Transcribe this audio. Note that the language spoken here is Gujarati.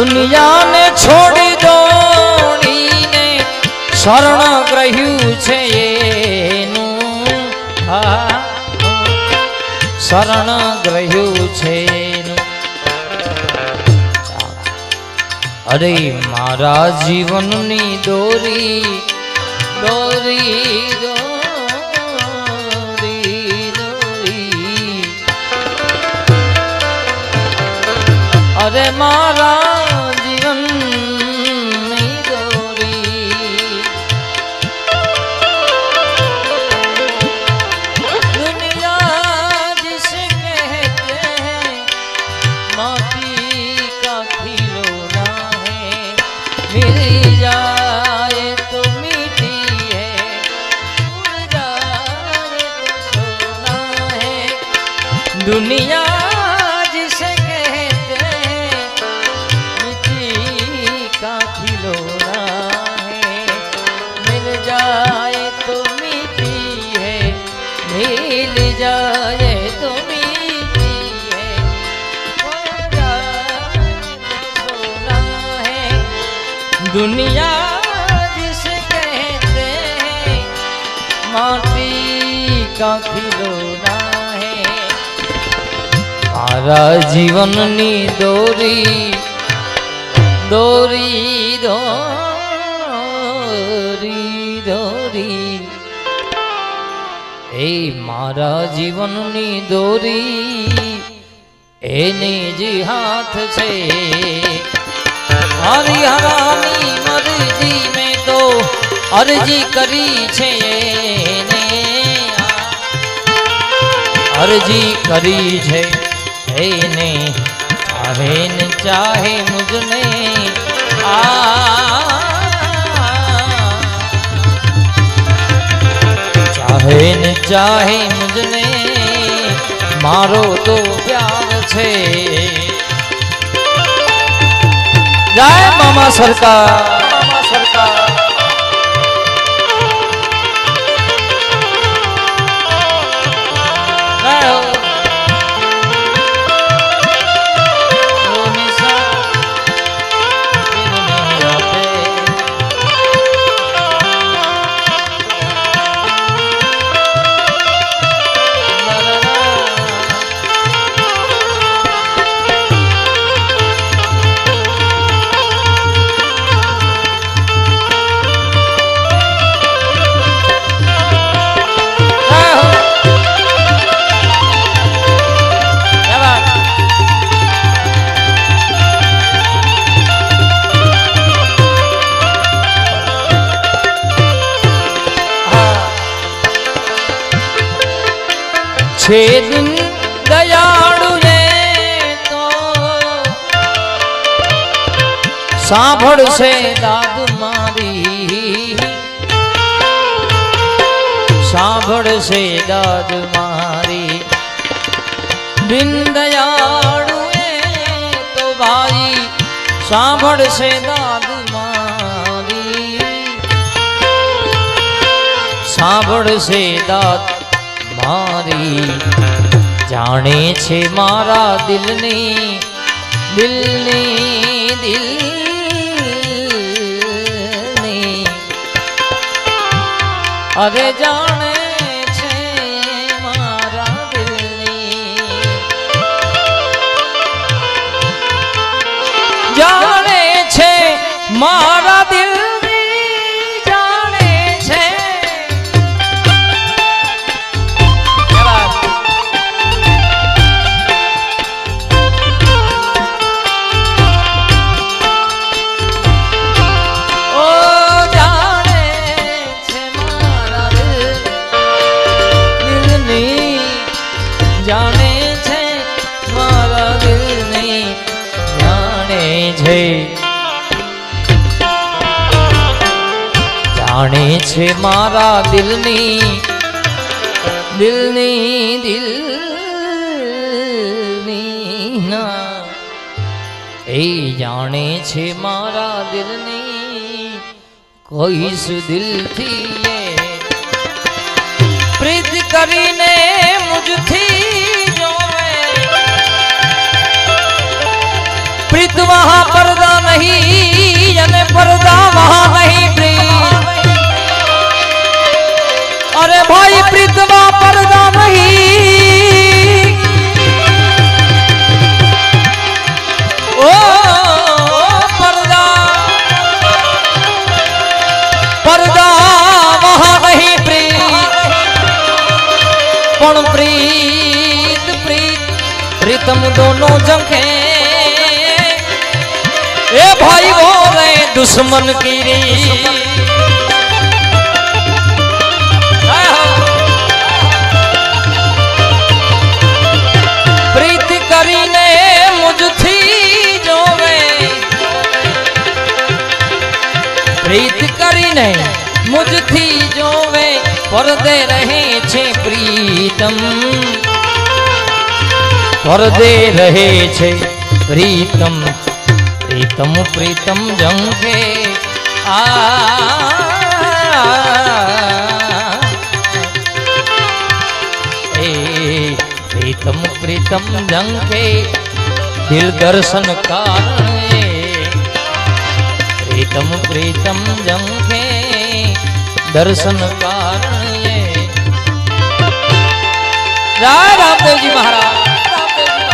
દુનિયાને છોડી દોડીને શરણ ગ્રહ્યું છે એનું. શરણ ગ્રહ્યું છે અરે મારા જીવનની દોરી દોરી દોરી. અરે મારા दुनिया जिसे कहते हैं माटी का खिलौना है મારા જીવનની દોરી દોરી દોરી દોરી એ મારા જીવનની દોરી એને જ હાથ છે હરિહરાની મરજી મેં તો અરજી કરી છે અરજી કરી છે એને. ચાહે ને ચાહે મુજને આ. ચાહે ને ચાહે મુજને મારો તો પ્યાર છે. જય મામા સરકાર. છે દયાળુ રે તો સાંભળશે દાદ મારી. સાંભળશે દાદ મારી. બિન દયાળુ એ તો ભાઈ સાંભળશે દાદ મારી. સાંભળશે દાદ મારી. જાણે છે મારા દિલની દિલની દિલ અરે જાણે છે મારા દિલની. જાણે છે મારા છે. જાણે છે મારા દિલની દિલની દિલની ના. એ જાણે છે મારા દિલની, કોઈસ દિલથી પ્રીત કરીને મુજથી प्रीत वहाँ पर्दा नहीं, यानी पर्दा वहाँ नहीं प्रीत। अरे भाई, प्रीत वहाँ पर्दा नहीं। ओ, पर्दा। पर्दा वहाँ नहीं प्रीत। पण प्रीत प्रीत? प्रीतम दोनों जंखें પ્રીત પ્રીત પ્રીતમ દોનો જંખે એ ભાઈ વો રે દુશ્મન કીરી પ્રીત કરીને મુજથી જોવે પ્રીત કરીને મુજથી જોવે પરદે રહે છે પ્રીતમ પરદે રહે છે પ્રીતમ પ્રીતમ પ્રીતમ જંખે આ એ પ્રીતમ પ્રીતમ જંખે દિલ દર્શન કારણે પ્રીતમ પ્રીતમ જંખે દર્શન કારણે જય રામદેવજી મહારાજ